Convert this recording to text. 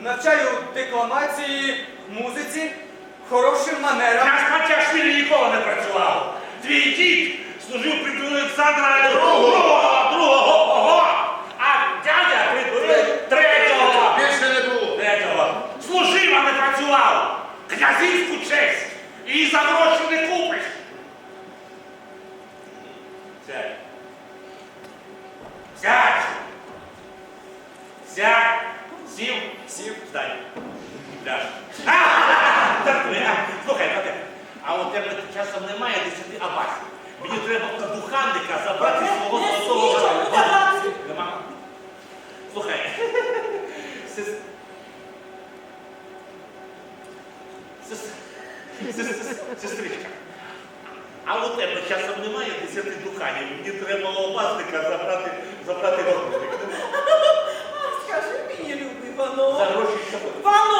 навчаю декламації, музиці, хорошим манерам. Я з Матяшвілі ніколи не працював. Твій дід служив при дворі Олександра другого, другого, ого, а дядя при дворі третього. Більше не було. Третього. Служив, а не працював. Князівську честь. І за гроші не купиш. Сядь. Сядь. Сядь. Сів. Сів. Встань. Ляж. Жартую, а? Слухай, Вадим, а у тебе часом немає десяти абасів. Мені треба у духанника забрати свого золотого смійте Нема. Слухай. Сес... Сес... Сес... Сестричка. А у тебе часом немає десяти духанів. Мені треба у забрати, falou. falou.